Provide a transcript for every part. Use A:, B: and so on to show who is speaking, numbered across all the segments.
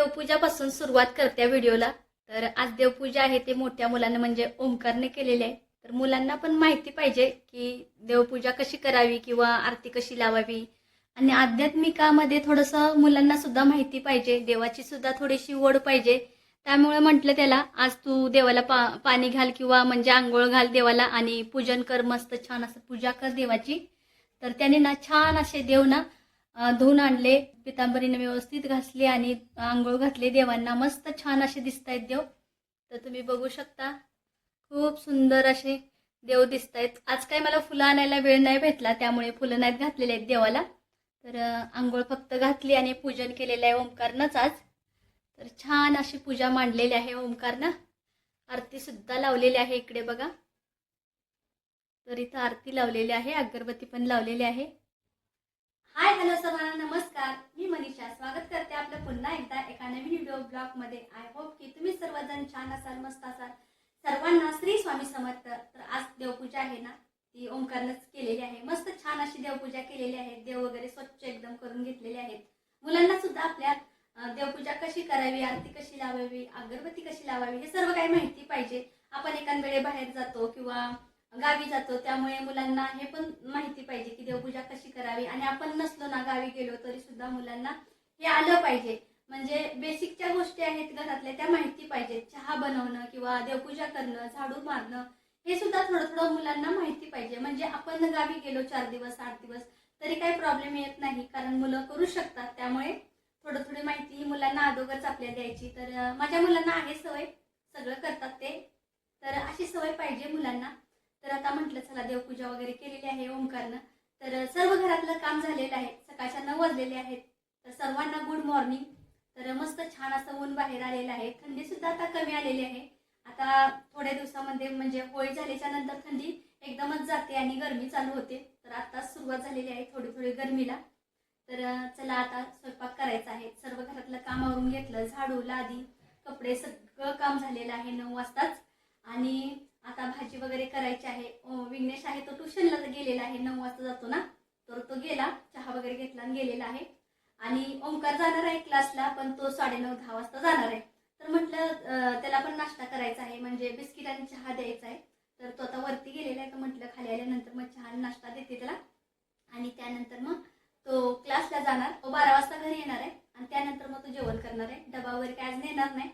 A: देवपूजापासून सुरुवात करते व्हिडिओला. तर आज देवपूजा आहे ते मोठ्या मुलांना म्हणजे ओंकारने केलेली आहे. तर मुलांना पण माहिती पाहिजे की देवपूजा कशी करावी किंवा आरती कशी लावावी. आणि आध्यात्मिकामध्ये थोडंसं मुलांना सुद्धा माहिती पाहिजे देवाची सुद्धा थोडीशी ओढ पाहिजे. त्यामुळे म्हटलं त्याला आज तू देवाला पा पाणी घाल किंवा म्हणजे आंघोळ घाल देवाला आणि पूजन कर मस्त छान असं पूजा कर देवाची. तर त्याने ना छान असे देव ना धुवून आणले पितांबरीने व्यवस्थित घासले आणि आंघोळ घातले. देवांना मस्त छान असे दिसत आहेत देव. तर तुम्ही बघू शकता खूप सुंदर असे देव दिसत आहेत आज काय मला फुलं आणायला वेळ नाही भेटला त्यामुळे फुलं नाहीत घातलेले आहेत देवाला. तर आंघोळ फक्त घातली आणि पूजन केलेलं आहे ओंकारनंच आज. तर छान अशी पूजा मांडलेली आहे ओंकारनं. आरती सुद्धा लावलेली आहे इकडे बघा. तर इथं आरती लावलेली आहे अगरबत्ती पण लावलेली आहे. हाय हॅलो सर्वांना नमस्कार. मी मनीषा. स्वागत करते आपलं पुन्हा एकदा एका नवीन व्हिडिओ ब्लॉगमध्ये आय होप की तुम्ही सर्वजण छान असाल मस्त असाल. सर्वांना श्री स्वामी समर्थ. तर आज देवपूजा आहे ना ती ओंकारनंच केलेली आहे. मस्त छान अशी देवपूजा केलेली आहे. देव वगैरे स्वच्छ एकदम करून घेतलेले आहेत. मुलांना सुद्धा आपल्या देवपूजा कशी करावी आरती कशी लावावी अगरबत्ती कशी लावावी हे सर्व काही माहिती पाहिजे. आपण एकांवेळे बाहेर जातो किंवा गावी जातो त्यामुळे मुलांना हे पण माहिती पाहिजे की देवपूजा कशी करावी. आणि आपण नसलो ना गावी गेलो तरी सुद्धा मुलांना हे आलं पाहिजे. म्हणजे बेसिकच्या गोष्टी आहेत घरातल्या त्या माहिती पाहिजेत चहा बनवणं किंवा देवपूजा करणं झाडू मारणं हे सुद्धा थोडं थोडं मुलांना माहिती पाहिजे. म्हणजे आपण गावी गेलो चार दिवस आठ दिवस तरी काही प्रॉब्लेम येत नाही. कारण मुलं करू शकतात. त्यामुळे थोडं थोडी माहिती ही मुलांना अगोदरच आपल्या द्यायची. तर माझ्या मुलांना आहे सवय. सगळं करतात ते. तर अशी सवय पाहिजे मुलांना. तर आता म्हटलं चला देवपूजा वगैरे केलेली आहे ओंकारनं. तर सर्व घरातलं काम झालेलं आहे. सकाळच्या नऊ वाजलेले आहेत. तर सर्वांना गुड मॉर्निंग तर मस्त छान असं ऊन बाहेर आलेलं आहे. थंडी सुद्धा आता कमी आलेली आहे. आता थोड्या दिवसामध्ये म्हणजे होळी झाल्याच्यानंतर थंडी एकदमच जाते आणि गरमी चालू होते. तर आता सुरुवात झालेली आहे थोडी थोडी गरमीला. तर चला आता स्वयंपाक करायचा आहे. सर्व घरातलं काम आवरून घेतलं. झाडू लादी कपडे सगळं काम झालेलं आहे नऊ वाजताच. आणि आता भाजी वगैरे करायची आहे. विघ्नेश आहे तो ट्युशनला गेलेला आहे. नऊ वाजता जातो ना? तर तो गेला चहा वगैरे घेतला आणि गेलेला आहे. आणि ओंकार जाणार आहे क्लासला पण तो साडेनऊ दहा वाजता जाणार आहे. तर म्हटलं त्याला पण नाश्ता करायचा आहे. म्हणजे बिस्किट आणि चहा द्यायचा आहे. तर तो आता वरती गेलेला आहे. तर म्हटलं खाली आल्यानंतर मग चहा नाश्ता देते त्याला. आणि त्यानंतर मग तो क्लासला जाणार. तो बारा वाजता घरी येणार आहे. आणि त्यानंतर मग तो जेवण करणार आहे. डबा वगैरे काय आज नेणार नाही.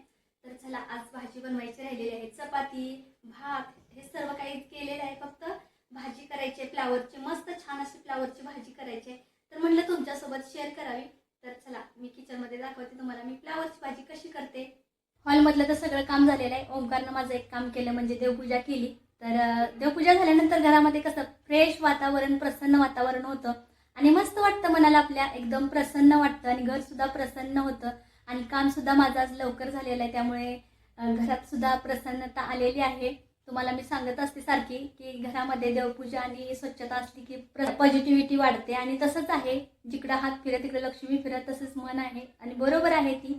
A: तर चला आज भाजी बनवायची राहिलेली आहे. चपाती भात हे सर्व काही केलेलं आहे. फक्त भाजी करायची आहे फ्लावरची. मस्त छान अशी फ्लावरची भाजी करायची आहे. तर म्हटलं तुमच्यासोबत शेअर करावी. तर चला मी किचनमध्ये दाखवते तुम्हाला. मी फ्लावरची भाजी कशी करते. हॉलमधलं तर सगळं काम झालेलं आहे. ओंकारनं माझं एक काम केलं म्हणजे देवपूजा केली. तर देवपूजा झाल्यानंतर घरामध्ये कसं फ्रेश वातावरण प्रसन्न वातावरण होतं. आणि मस्त वाटतं मनाला आपल्या. एकदम प्रसन्न वाटतं. आणि घर सुद्धा प्रसन्न होतं. आणि काम सुद्धा माझं आज लवकर झालेलं आहे. त्यामुळे घरात सुद्धा प्रसन्नता आलेली आहे. तुम्हाला मी सांगत असते सारखी की घरामध्ये देवपूजा आणि स्वच्छता असली की पॉझिटिव्हिटी वाढते आणि तसंच आहे. जिकडं हात फिरत तिकडे लक्ष्मी फिरत तसंच मन आहे आणि बरोबर आहे ती.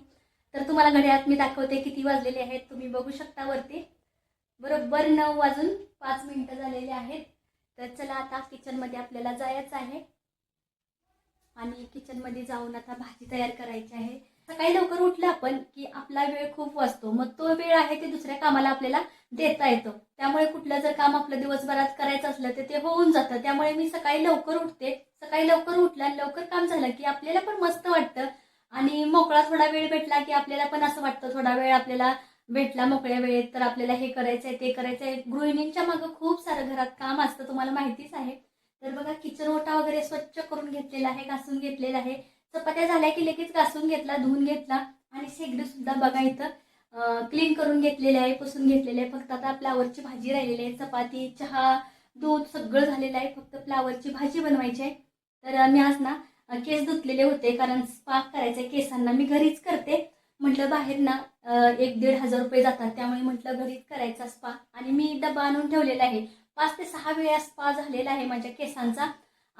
A: तर तुम्हाला घड्यात मी दाखवते किती वाजलेले आहेत. तुम्ही बघू शकता वरती. बरोबर नऊ वाजून पाच मिनिटं झालेली आहेत. तर चला आता किचनमध्ये आपल्याला जायचं आहे. आणि किचनमध्ये जाऊन आता भाजी तयार करायची आहे. सकाळी लवकर उठलं आपण की आपला वेळ खूप वाचतो. मग तो वेळ आहे ते दुसऱ्या कामाला आपल्याला देता येतो. त्यामुळे कुठलं जर काम आपलं दिवसभरात करायचं असलं तर ते होऊन जातं. त्यामुळे मी सकाळी लवकर उठते. सकाळी लवकर उठलं आणि लवकर काम झालं की आपल्याला पण मस्त वाटतं. आणि मोकळा थोडा वेळ भेटला की आपल्याला पण असं वाटतं थोडा वेळ आपल्याला भेटला मोकळ्या वेळेत तर आपल्याला हे करायचंय ते करायचंय. गृहिणींच्या मागं खूप सारं घरात काम असतं तुम्हाला माहितीच आहे. तर बघा किचन ओटा वगैरे स्वच्छ करून घेतलेला आहे घासून घेतलेला आहे. चपात्या झाल्या की लगेच घासून घेतला धुवून घेतला. आणि शेगडी सुद्धा बघा इथं क्लीन करून घेतलेले आहे पुसून घेतलेले आहे. फक्त आता फ्लावरची भाजी राहिलेली आहे. चपाती चहा दूध सगळं झालेलं आहे. फक्त फ्लावरची भाजी बनवायची आहे. तर मी आज ना केस धुतलेले होते. कारण स्पा करायचे केसांना. मी घरीच करते. म्हटलं बाहेर ना एक दीड हजार रुपये जातात. त्यामुळे म्हटलं घरीच करायचा स्पा. आणि मी डबा आणून ठेवलेला आहे. पाच ते सहा वेळा स्पा झालेला आहे माझ्या केसांचा.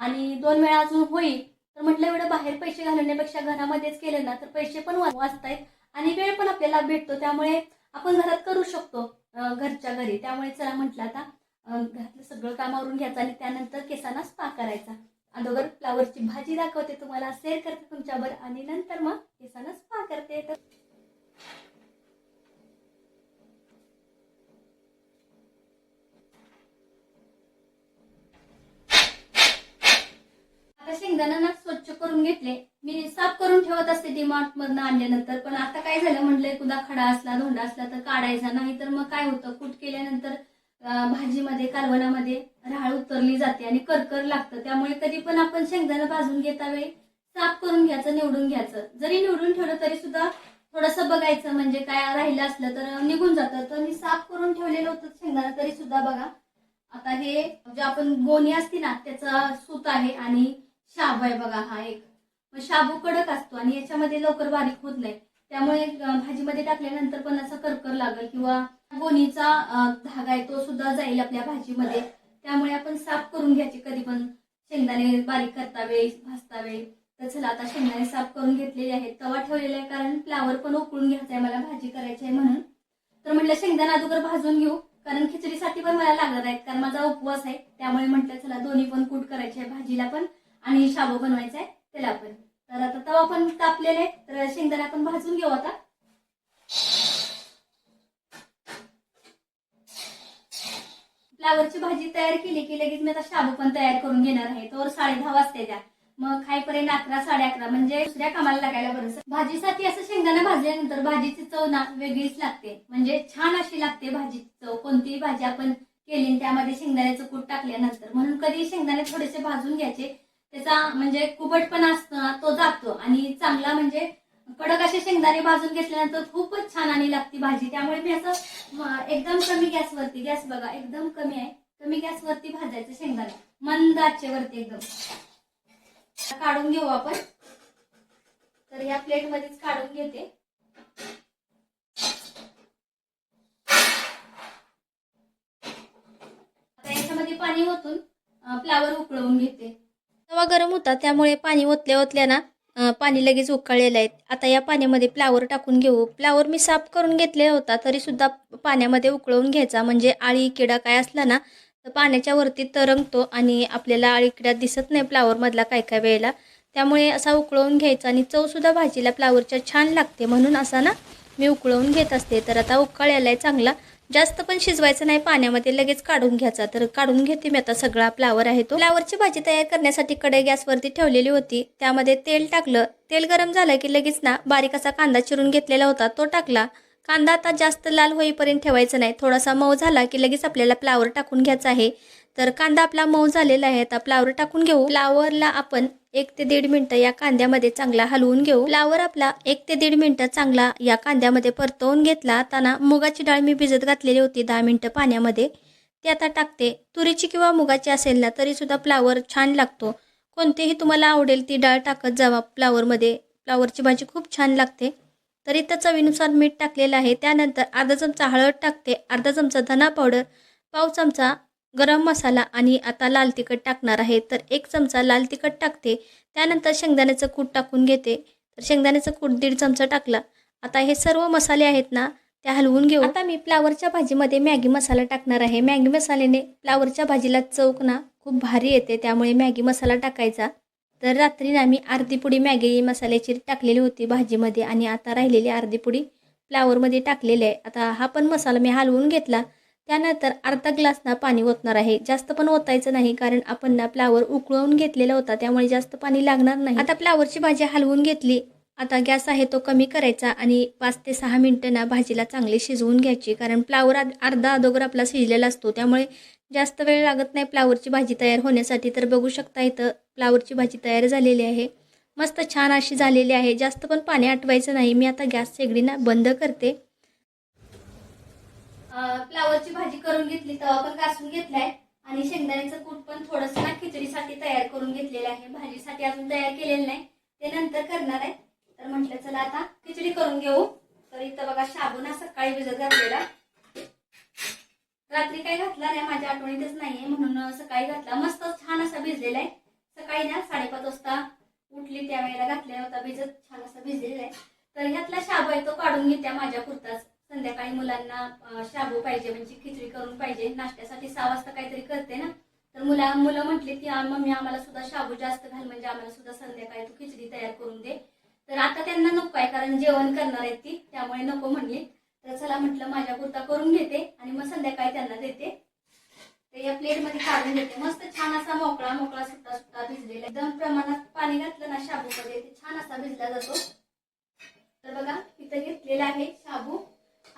A: आणि दोन वेळा अजून होईल. तर म्हटलं एवढं बाहेर पैसे घालवण्यापेक्षा घरामध्येच केलं ना तर पैसे पण वाचतायत आणि वेळ पण आपल्याला भेटतो. त्यामुळे आपण घरात करू शकतो घरच्या घरी. त्यामुळे चला म्हटलं आता घरातलं सगळं काम आवरून घ्यायचं आणि त्यानंतर केसांना स्पा करायचा. अगोदर फ्लावरची भाजी दाखवते तुम्हाला शेअर करते तुमच्यावर आणि नंतर मग केसांना स्पा करते. तर शेंगदाणा स्वच्छ करून घेतले मी साफ करून ठेवत असते डीमार्ट मधनं आणल्यानंतर. पण आता काय झालं म्हटलं कुदा खडा असला धोंडा असला तर काढायचा नाही तर मग काय होतं? कूट केल्यानंतर भाजीमध्ये कालवणामध्ये राळ उतरली जाते आणि करकर लागतं. त्यामुळे कधी पण आपण शेंगदाणा भाजून घेता वेळी साफ करून घ्यायचं निवडून घ्यायचं. जरी निवडून ठेवलं तरी सुद्धा थोडंसं बघायचं म्हणजे काय राहिलं असलं तर निघून जातं. तर मी साफ करून ठेवलेलं होतं शेंगदाणा तरी सुद्धा बघा. आता हे जे आपण गोणी असते ना त्याचा सूत आहे आणि शाबू आहे बघा हा एक. शाबू कडक असतो आणि याच्यामध्ये लवकर बारीक होत नाही. त्यामुळे भाजीमध्ये टाकल्यानंतर पण असं करकर लागेल किंवा गोणीचा धागा आहे तो सुद्धा जाईल आपल्या भाजीमध्ये. त्यामुळे आपण साफ करून घ्यायची कधी पण. शेंगदाणे बारीक करता वेळी भाजता वेळी तर चला आता शेंगदाणे साफ करून घेतलेले आहेत. तवा ठेवलेला आहे कारण फ्लावर पण उकळून घ्यायचा आहे मला भाजी करायची आहे म्हणून. तर म्हटलं शेंगदाणा अगोदर भाजून घेऊ कारण खिचडीसाठी पण मला लागणार आहेत कारण माझा उपवास आहे. त्यामुळे म्हटलं चला दोन्ही पण कूट करायची आहे भाजीला पण. आणि शाबू बनवायचा आहे त्याला पण. तर आता तवा पण तापलेले तर शेंगदाणा आपण भाजून घेऊ आता. फ्लावरची भाजी तयार केली की लगेच मी आता शाबू पण तयार करून घेणार आहे. तर साडे दहा वाजता द्या मग खाईपर्यंत अकरा साडे अकरा म्हणजे दुसऱ्या कामाला लागायला बरं. भाजीसाठी असं शेंगदाणा भाजल्यानंतर भाजीची चव ना वेगळीच लागते. म्हणजे छान अशी लागते भाजीची चव. कोणतीही भाजी आपण केली आणि त्यामध्ये शेंगदाण्याचं कूट टाकल्यानंतर. म्हणून कधी शेंगदाणे थोडेसे भाजून घ्यायचे. त्याचा म्हणजे कुबटपणा असतो तो जातो. आणि चांगला म्हणजे कडक असे शेंगदाणे भाजून घेतल्यानंतर खूपच छान आणि लागती भाजी. त्यामुळे मी असं एकदम कमी गॅसवरती गॅस बघा एकदम कमी आहे. कमी गॅसवरती भाजायचं शेंगदाणे. मंद आचेवरती एकदम. काढून घेऊ आपण. तर या प्लेट मध्येच काढून घेते. आता याच्यामध्ये पाणी ओतून फ्लावर उकळवून घेते. तवा गरम होता त्यामुळे पाणी ओतल्या ओतल्या ना पाणी लगेच उकळलेलं आहे. आता या पाण्यामध्ये फ्लावर टाकून घेऊ. फ्लावर मी साफ करून घेतलेला होता तरी सुद्धा पाण्यामध्ये उकळवून घ्यायचा. म्हणजे आळी किडा काय असला ना तर पाण्याच्या वरती तरंगतो आणि आपल्याला आळी किडा दिसत नाही फ्लावरमधला काय काय वेळेला. त्यामुळे असा उकळवून घ्यायचा आणि चवसुद्धा भाजीला फ्लावरच्या छान लागते म्हणून असा ना मी उकळवून घेत असते. तर आता उकळलेला आहे चांगला. जास्त पण शिजवायचं नाही पाण्यामध्ये लगेच काढून घ्यायचा. तर काढून घेते मी आता सगळा फ्लावर आहे तो. फ्लावरची भाजी तयार करण्यासाठी कढई गॅसवरती ठेवलेली होती. त्यामध्ये तेल टाकलं. तेल गरम झालं की लगेच ना बारीक असा कांदा चिरून घेतलेला होता. तो टाकला. कांदा आता जास्त लाल होईपर्यंत ठेवायचा नाही. थोडासा मऊ झाला की लगेच आपल्याला फ्लावर टाकून घ्यायचा आहे. तर कांदा आपला मऊ झालेला आहे. आता फ्लावर टाकून घेऊ. फ्लावरला आपण एक ते दीड मिनिटं या कांद्यामध्ये चांगला हलवून घेऊ. फ्लावर आपला एक ते दीड मिनिटं चांगला या कांद्यामध्ये परतवून घेतला. त्यांना मुगाची डाळ मी भिजत घातलेली होती दहा मिनिटं पाण्यामध्ये. ते आता टाकते. तुरीची किंवा मुगाची असेल ना तरीसुद्धा फ्लावर छान लागतो. कोणतीही तुम्हाला आवडेल ती डाळ टाकत जावा फ्लावरमध्ये. फ्लावरची भाजी खूप छान लागते. तर इथं चवीनुसार मीठ टाकलेलं आहे. त्यानंतर अर्धा चमचा हळद टाकते. अर्धा चमचा धना पावडर पाव चमचा गरम मसाला आणि आता लाल तिखट टाकणार आहे. तर एक चमचा लाल तिखट टाकते. त्यानंतर शेंगदाण्याचं कूट टाकून घेते. तर शेंगदाण्याचं कूट दीड चमचा टाकला. आता हे सर्व मसाले आहेत ना त्या हलवून घेऊ. आता मी फ्लावरच्या भाजीमध्ये मॅगी मसाला टाकणार आहे. मॅगी मसाल्याने फ्लावरच्या भाजीला चौक ना खूप भारी येते. त्यामुळे मॅगी मसाला टाकायचा. तर रात्री ना मी अर्धी पुडी मॅगी मसाल्याची टाकलेली होती भाजीमध्ये आणि आता राहिलेली अर्धी पुडी फ्लावरमध्ये टाकलेली आहे. आता हा पण मसाला मी हलवून घेतला. त्यानंतर अर्धा ग्लासना पाणी ओतणार आहे. जास्त पण ओतायचं नाही कारण आपण ना फ्लावर उकळवून घेतलेला होता त्यामुळे जास्त पाणी लागणार नाही. आता फ्लावरची भाजी हलवून घेतली. आता गॅस आहे तो कमी करायचा आणि पाच ते सहा मिनटं ना भाजीला चांगली शिजवून घ्यायची कारण फ्लावर अर्धा अदोगर आपला शिजलेला असतो. त्यामुळे जास्त वेळ लागत नाही फ्लावरची भाजी तयार होण्यासाठी. तर बघू शकता इथं फ्लावरची भाजी तयार झालेली आहे. मस्त छान अशी झालेली आहे. जास्त पण पाणी आटवायचं नाही. मी आता गॅस शेगडी ना बंद करते. फ्लावरची भाजी करून घेतली तवा पण घासून घेतलाय. आणि शेंगदाण्याचं कूट पण थोडस ना खिचडीसाठी तयार करून घेतलेलं आहे. भाजीसाठी अजून तयार केलेलं नाही. ते नंतर करणार आहे. तर म्हटलं चला आता खिचडी करून घेऊ. तर इथं बघा शाबू ना सकाळी भिजत घातलेला. रात्री काय घातला नाही माझ्या आठवणीतच नाहीये. म्हणून सकाळी घातला. मस्त छान असा भिजलेला आहे. सकाळी ना साडेपाच वाजता उठली त्यावेळेला घातलेला होता. भिजत छान असा भिजलेला आहे. तर ह्यातला शाबू आहे तो काढून घेत्या माझ्या पुरताच संध्याकाळी मुलांना शाबू पाहिजे म्हणजे खिचडी करून पाहिजे नाश्त्यासाठी सहा वाजता काहीतरी करते ना. तर मुला मुलं म्हटली की मम्मी आम्हाला सुद्धा शाबू जास्त घाल म्हणजे आम्हाला सुद्धा संध्याकाळी तू खिचडी तयार करून दे. तर आता त्यांना नको आहे कारण जेवण करणार आहेत ती त्यामुळे नको म्हणली. तर चला म्हटलं माझ्या पुरता करून घेते आणि मग संध्याकाळी त्यांना देते. तर या प्लेटमध्ये काढून घेते. मस्त छान असा मोकळा मोकळा सुट्टा सुट्टा भिजलेला एकदम प्रमाणात पाणी घातलं ना शाबूमध्ये ते छान असा भिजला जातो. तर बघा इथं घेतलेला आहे शाबू.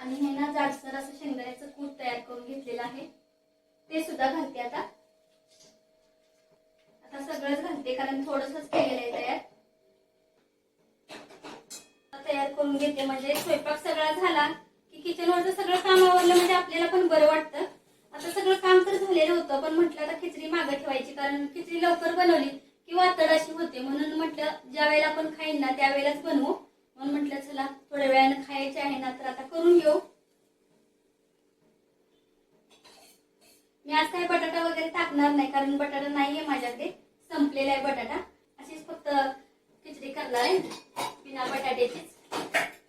A: आणि हे ना जाडसर असं शेंगदाण्याचं कूट तयार करून घेतलेलं आहे. ते सुद्धा घालते आता. आता सगळंच घालते कारण थोडंसंच केलेलं आहे तयार. तयार करून घेते. म्हणजे स्वयंपाक सगळा झाला की किचनवरचं सगळं काम आवडलं म्हणजे आपल्याला पण बरं वाटतं. आता सगळं काम तर झालेलं होतं पण म्हटलं आता खिचडी मागं ठेवायची कारण खिचडी लवकर बनवली की वातड अशी होते. म्हणून म्हटलं ज्या वेळेला आपण खाईन ना त्यावेळेलाच बनवू. म्हणून म्हटलं चला थोड्या वेळानं खायचे आहे ना तर आता करून घेऊ. मी आज काही बटाटा वगैरे टाकणार नाही कारण बटाटा नाहीये माझ्याकडे. संपलेला आहे बटाटा. अशीच फक्त खिचडी करणार आहे. बिना बटाट्याचीच.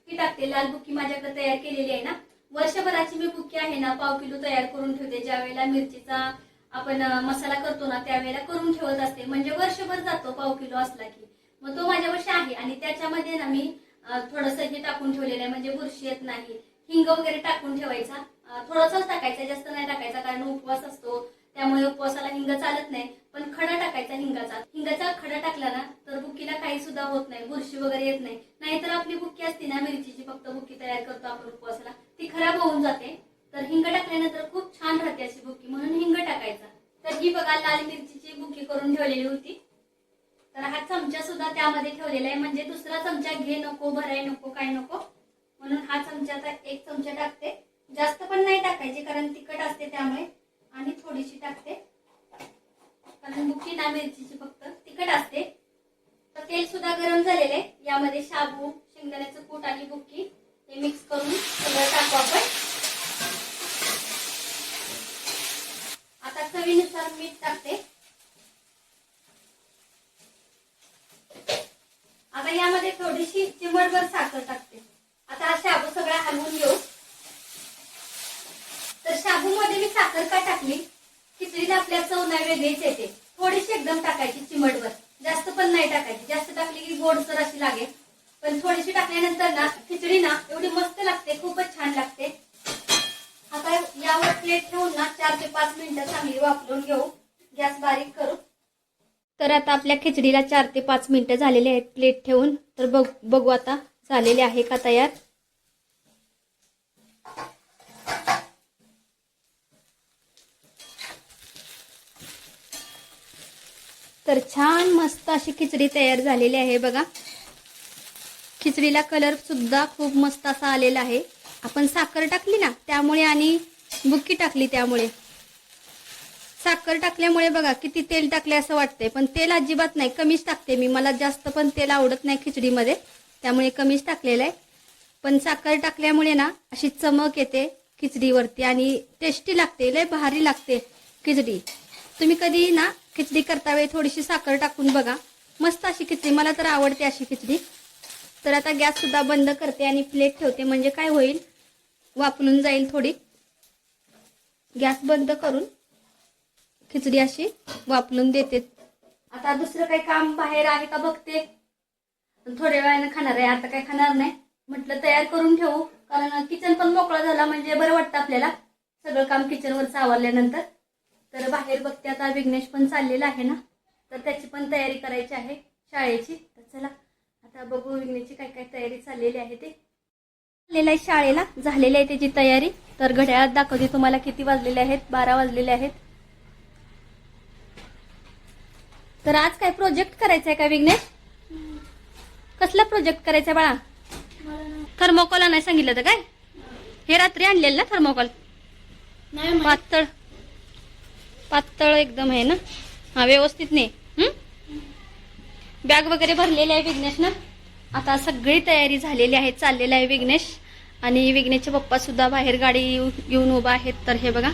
A: ती टाकते. लाल बुक्की माझ्याकडे तयार केलेली आहे ना. वर्षभराची मी बुक्की आहे ना पाव किलो तयार करून ठेवते. ज्या वेळेला मिरचीचा आपण मसाला करतो ना त्यावेळेला करून ठेवत असते. म्हणजे वर्षभर जातो पाव किलो असला की. मग तो माझ्यापाशी आहे आणि त्याच्यामध्ये ना मी थोडस हे टाकून ठेवलेलं आहे म्हणजे बुरशी येत नाही. हिंग वगैरे टाकून ठेवायचा. अं, थोडासाच टाकायचा जास्त नाही टाकायचा कारण उपवास असतो. त्यामुळे उपवासाला हिंग चालत नाही पण खडा टाकायचा हिंगाचा. हिंगाचा खडा टाकला ना तर बुक्कीला काही सुद्धा होत नाही बुरशी वगैरे येत नाही. नाहीतर आपली बुक्की असते ना मिरचीची फक्त बुक्की तयार करतो आपण उपवासाला. ती खराब होऊन जाते. तर हिंग टाकल्यानंतर खूप छान राहते अशी बुक्की म्हणून हिंग टाकायचा. तर ही बघा लाल मिरचीची बुक्की करून ठेवलेली होती. तर हा चमचा सुद्धा त्यामध्ये ठेवलेला आहे. म्हणजे दुसरा चमचा घे नको भराय नको काय नको. म्हणून हा चमचा आता एक चमचा टाकते. जास्त पण नाही टाकायची कारण तिखट असते त्यामुळे. आणि थोडीशी टाकते. कारण बुक्की ना मिरचीची फक्त तिखट असते. तर तेल सुद्धा गरम झालेले आहे. यामध्ये शाबू शेंगदाण्याचं कूट आणि बुक्की हे मिक्स करून सगळं टाकू आपण. आता चवीनुसार मीठ टाकते. आता यामध्ये थोडीशी चिमटभर साखर टाकते. आता हा शाबू सगळा हलवून घेऊ. तर शाबू मध्ये मी साखर का टाकली? खिचडीला आपल्या चव नाही वेगळीच येते. थोडीशी एकदम टाकायची चिमटभर. जास्त पण नाही टाकायची. जास्त टाकली की गोडसर अशी लागेल. पण थोडीशी टाकल्यानंतर ना खिचडी ना एवढी मस्त लागते. खूपच छान लागते. आता यावर प्लेट ठेवून ना चार ते पाच मिनिटं चांगली वापरून घेऊ. गॅस बारीक करू. तर आता आपल्या खिचडीला चार ते पाच मिनिटं झालेले आहेत. प्लेट ठेवून. तर बघ बघू आता झालेले आहे का तयार? तर छान मस्त अशी खिचडी तयार झालेली आहे बघा. खिचडीला कलर सुद्धा खूप मस्त असा आलेला आहे. आपण साखर टाकली ना त्यामुळे आणि बुक्की टाकली त्यामुळे. साखर टाकल्यामुळे बघा किती तेल टाकले असं वाटतंय पण तेल अजिबात नाही. कमीच टाकते मी. मला जास्त पण तेल आवडत नाही खिचडीमध्ये. त्यामुळे कमीच टाकलेलं आहे. पण साखर टाकल्यामुळे ना अशी चमक येते खिचडीवरती आणि टेस्टी लागते. लय भारी लागते खिचडी. तुम्ही कधी ना खिचडी करता वेळी थोडीशी साखर टाकून बघा. मस्त अशी खिचडी. मला तर आवडते अशी खिचडी. तर आता गॅस सुद्धा बंद करते आणि प्लेट ठेवते. म्हणजे काय होईल? वापरून जाईल थोडी. गॅस बंद करून खिचडी अशी वापरून देते. आता दुसरं काही काम बाहेर आहे का बघते. थोड्या वेळानं खाणार आहे आता काय खाणार नाही. म्हटलं तयार करून ठेवू कारण किचन पण मोकळा झाला म्हणजे बरं वाटतं आपल्याला. सगळं काम किचनवरचं आवरल्यानंतर तर बाहेर बघते आता विघ्नेश पण चाललेला आहे ना. तर त्याची पण तयारी करायची आहे शाळेची. तर चला आता बघू विघ्नेशची काय काय तयारी चाललेली आहे ते. चाललेलं आहे शाळेला झालेली आहे त्याची तयारी. तर घड्याळात दाखवते तुम्हाला किती वाजलेले आहेत बारा वाजलेले आहेत. तर आज काय प्रोजेक्ट करायचा आहे का विघ्नेश? कसला प्रोजेक्ट करायचा बाळा? थर्मोकॉल नाही सांगितलं तर काय? हे रात्री आणलेलं ना थर्मोकॉल पातळ. पातळ एकदम आहे ना? हा व्यवस्थित नाही बॅग वगैरे भरलेली आहे विघ्नेश ना? आता सगळी तयारी झालेली आहे चाललेली आहे विघ्नेश. आणि विघ्नेशचे पप्पा सुद्धा बाहेर गाडी येऊन उभा आहेत. तर हे बघा.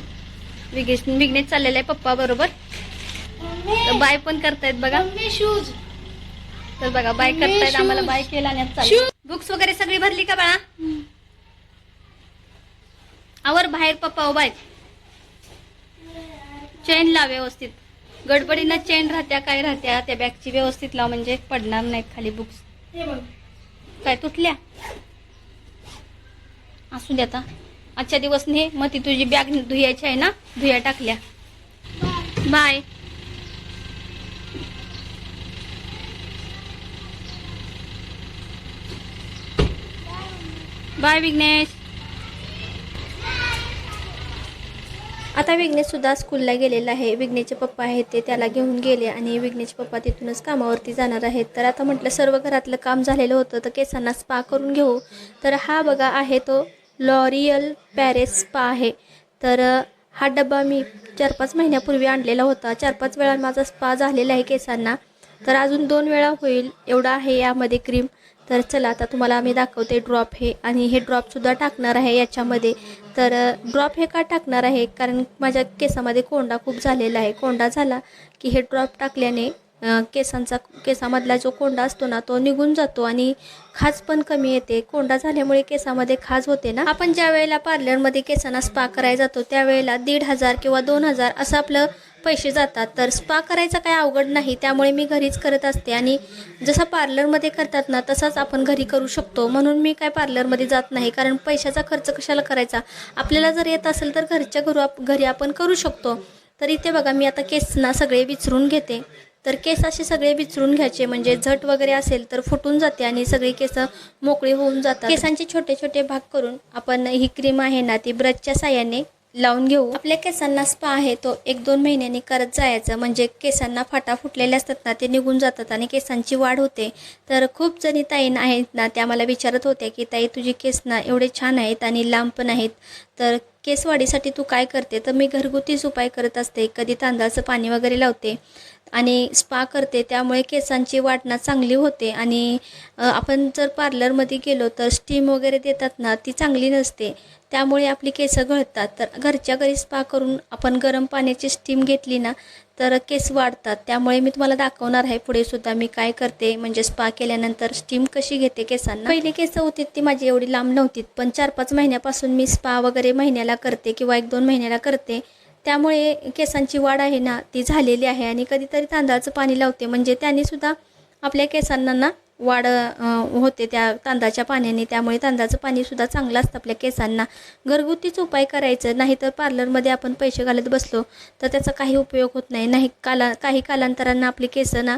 A: विघ्नेश विघ्नेश चाललेला आहे पप्पा बरोबर. तर बाय पण करतायत बघा.
B: शूज
A: तर बघा बाय करतायत आम्हाला बाय केला आणि चालू. बुक्स वगैरे सगळी भरली का बाळा? आवर बाहेर पप्पा आहेत. चेन लाव व्यवस्थित. गडबडीनं चेन राहत्या काय राहत्या त्या बॅगची व्यवस्थित लाव म्हणजे पडणार नाहीत खाली बुक्स काय तुटल्या? असू दे आता. आजच्या दिवस ने मग ती तुझी बॅग धुयाची आहे ना? धुया टाकल्या. बाय. बाय विघ्नेश. आता विघ्नेश सुद्धा स्कूलला गेलेला आहे. विघ्नेशचे पप्पा आहेत ते त्याला घेऊन गेले आणि विघ्नेश पप्पा तिथूनच कामावरती जाणार आहेत. तर आता म्हटलं सर्व घरातलं काम झालेलं होतं तर केसांना स्पा करून घेऊ. तर हा बघा आहे तो लॉरियल पॅरेस स्पा आहे. तर हा डब्बा मी चार पाच महिन्यापूर्वी आणलेला होता. चार पाच वेळा माझा स्पा झालेला आहे केसांना. तर अजून दोन वेळा होईल एवढा आहे यामध्ये क्रीम तर चला आता तुम्हाला आम्ही दाखवते ड्रॉप हे. आणि हे ड्रॉपसुद्धा टाकणार आहे याच्यामध्ये. तर ड्रॉप हे का टाकणार आहे? कारण माझ्या केसामध्ये कोंडा खूप झालेला आहे. कोंडा झाला की हे ड्रॉप टाकल्याने केसांचा केसामधला जो कोंडा असतो ना तो निघून जातो आणि खाज पण कमी येते. कोंडा झाल्यामुळे केसामध्ये खाज होते ना. आपण ज्या वेळेला पार्लरमध्ये केसांना स्पा करायला जातो त्यावेळेला दीड हजार किंवा दोन हजार असं आपलं पैसे जातात. तर स्पा करायचा काय अवघड नाही. त्यामुळे मी घरीच करत असते. आणि जसं पार्लरमध्ये करतात ना तसाच आपण घरी करू शकतो. म्हणून मी काय पार्लरमध्ये जात नाही. कारण पैशाचा खर्च कशाला करायचा? आपल्याला जर येत असेल तर घरच्या घरू आप घरी आपण करू शकतो. तर इथे बघा मी आता केसना सगळे विचरून घेते. तर केस असे सगळे विचरून घ्यायचे. म्हणजे झट वगैरे असेल तर फुटून जाते आणि सगळी केस मोकळी होऊन जातात. केसांचे छोटे छोटे भाग करून आपण ही क्रीम आहे ना ती ब्रशच्या साह्याने लावून घेऊ. आपल्या केसांना स्पा आहे तो एक दोन महिन्यांनी करत जायचं. म्हणजे केसांना फाटा फुटलेले असतात ना ते निघून जातात आणि केसांची वाढ होते. तर खूप जणी ताई आहेत ना त्या मला विचारत होत्या की ताई तुझी केस ना एवढे छान आहेत आणि लांब पण आहेत. तर केस वाढीसाठी तू काय करते? तर मी घरगुतीच उपाय करत असते. कधी तांदळाचं पाणी वगैरे लावते. आणि स्पा करते त्यामुळे केसांची वाटणा चांगली होते. आणि आपण जर पार्लरमध्ये गेलो तर स्टीम वगैरे देतात ना ती चांगली नसते. त्यामुळे आपली केस गळतात. तर घरच्या घरी स्पा करून आपण गरम पाण्याची स्टीम घेतली ना तर केस वाढतात. त्यामुळे मी तुम्हाला दाखवणार आहे पुढे सुद्धा मी काय करते. म्हणजे स्पा केल्यानंतर स्टीम कशी घेते केसांना. पहिली केस होती ती माझी एवढी लांब नव्हती पण चार पाच महिन्यापासून मी स्पा वगैरे महिन्याला करते किंवा एक दोन महिन्याला करते. त्यामुळे केसांची वाढ आहे ना ती झालेली आहे आणि कधीतरी तांदळाचं पाणी लावते. म्हणजे त्याने सुद्धा आपल्या केसांना ना वाढ होते त्या तांदळाच्या पाण्याने. त्यामुळे तांदळाचं पाणीसुद्धा चांगलं असतं आपल्या केसांना. घरगुतीच उपाय करायचं नाही तर पार्लरमध्ये आपण पैसे घालत बसलो तर त्याचा काही उपयोग होत नाही. नाही काला काही कालांतरानं आपली केस ना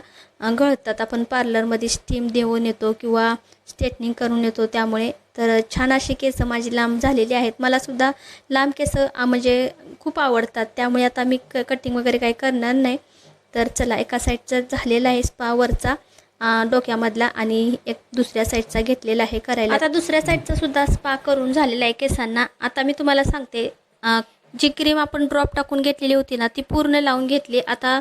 A: गळतात. आपण पार्लरमध्ये स्टीम देऊन येतो किंवा स्ट्रेटनिंग करून येतो. त्यामुळे तर छान अशी केसं माझी लांब झालेली आहेत. मलासुद्धा लांब केस म्हणजे खूप आवडतात. त्यामुळे आता मी क कटिंग वगैरे काही करणार नाही. तर चला एका साईडचा झालेला आहे स्पा वरचा. डोक्यामधला आणि एक दुसऱ्या साईडचा घेतलेला आहे करायला. आता दुसऱ्या साईडचा सुद्धा स्पा करून झालेला आहे केसांना. आता मी तुम्हाला सांगते जी क्रीम आपण ड्रॉप टाकून घेतलेली होती ना ती पूर्ण लावून घेतली. आता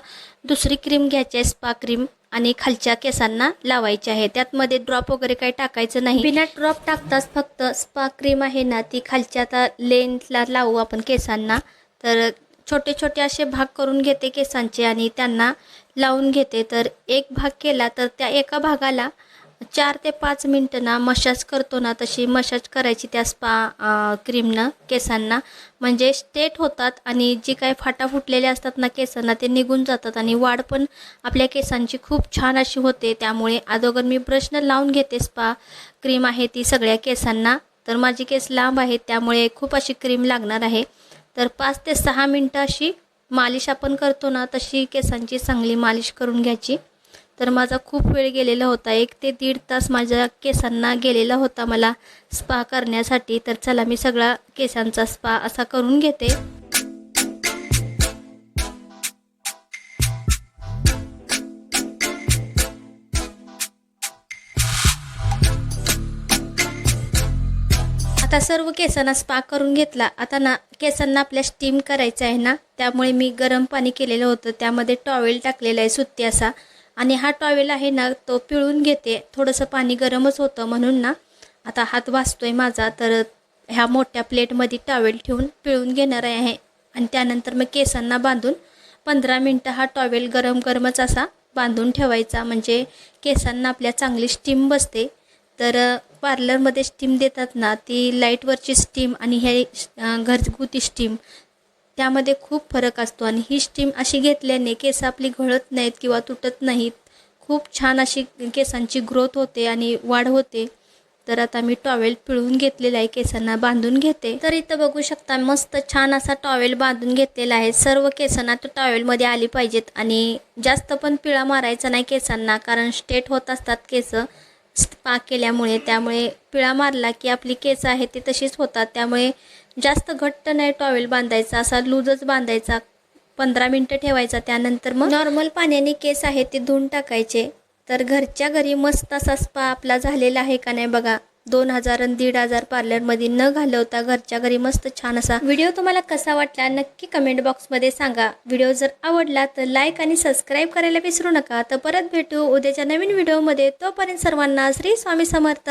A: दुसरी क्रीम घ्यायची आहे स्पा क्रीम आणि खालच्या केसांना लावायची आहे. त्यात मध्ये ड्रॉप वगैरे काही टाकायचं नाही. बिना ड्रॉप टाकताच फक्त स्पा क्रीम आहे ना ती खालच्या आता लेन्थला लावू आपण केसांना. तर छोटे छोटे असे भाग करून घेते केसांचे आणि त्यांना लावून घेते. तर एक भाग केला तर त्या एका भागाला चार ते पाच मिनटं ना मशाज करतो ना तशी मशाज करायची त्या स्पा क्रीमनं केसांना. म्हणजे स्टेट होतात आणि जी काय फाटा फुटलेले असतात ना केसांना ते निघून जातात आणि वाढ पण आपल्या केसांची खूप छान अशी होते. त्यामुळे अगोदर मी ब्रशनं लावून घेते स्पा क्रीम आहे ती सगळ्या केसांना. तर माझी केस लांब आहेत त्यामुळे खूप अशी क्रीम लागणार आहे. तर पाच ते सहा मिनटं अशी मालिश आपण करतो ना तशी केसांची चांगली मालिश करून घ्यायची. तर माझा खूप वेळ गेलेला होता. एक ते दीड तास माझ्या केसांना गेलेला होता मला स्पा करण्यासाठी. तर चला मी सगळा केसांचा स्पा असा करून घेते. आता सर्व केसांना स्पा करून घेतला. आता ना केसांना आपल्या स्टीम करायचं आहे ना त्यामुळे मी गरम पाणी केलेलं होतं. त्यामध्ये टॉवेल टाकलेला आहे सुत्ती असा. आणि हा टॉवेल आहे ना तो पिळून घेते. थोडंसं पाणी गरमच होतं म्हणून ना आता हात वाचतोय माझा. तर ह्या मोठ्या प्लेटमध्ये टॉवेल ठेवून पिळून घेणार आहे. आणि त्यानंतर मग केसांना बांधून पंधरा मिनटं हा टॉवेल गरम गरमच असा बांधून ठेवायचा. म्हणजे केसांना आपल्या चांगली स्टीम बसते. तर पार्लरमध्ये स्टीम देतात ना ती लाईटवरची स्टीम आणि हे घरगुती स्टीम त्यामध्ये खूप फरक असतो. आणि ही स्टीम अशी घेतल्याने केस आपली घळत नाहीत किंवा तुटत नाहीत. खूप छान अशी केसांची ग्रोथ होते आणि वाढ होते.
C: तर आता मी टॉवेल पिळून घेतलेला आहे केसांना बांधून घेते. तर इथं बघू शकता मस्त छान असा टॉवेल बांधून घेतलेला आहे. सर्व केसांना तो टॉवेलमध्ये आली पाहिजेत. आणि जास्त पण पिळा मारायचा नाही केसांना कारण स्टेट होत असतात केस. स्पा केल्यामुळे त्यामुळे पिळा मारला की आपली केस आहे ते तशीच होतात. त्यामुळे जास्त घट्ट नाही टॉवेल बांधायचा असा लूजच बांधायचा. पंधरा मिनटं ठेवायचा त्यानंतर मग नॉर्मल पाण्याने केस आहे ते धुवून टाकायचे. तर घरच्या घरी मस्त असा स्पा आपला झालेला आहे का नाही बघा. दोन हजार आणि दीड हजार पार्लरमध्ये न घालवता घरच्या घरी मस्त छान असा व्हिडिओ तुम्हाला कसा वाटला नक्की कमेंट बॉक्समध्ये सांगा. व्हिडिओ जर आवडला तर लाईक आणि सबस्क्राईब करायला विसरू नका. तर परत भेटू उद्याच्या नवीन व्हिडिओमध्ये. तोपर्यंत सर्वांना श्री स्वामी समर्थ.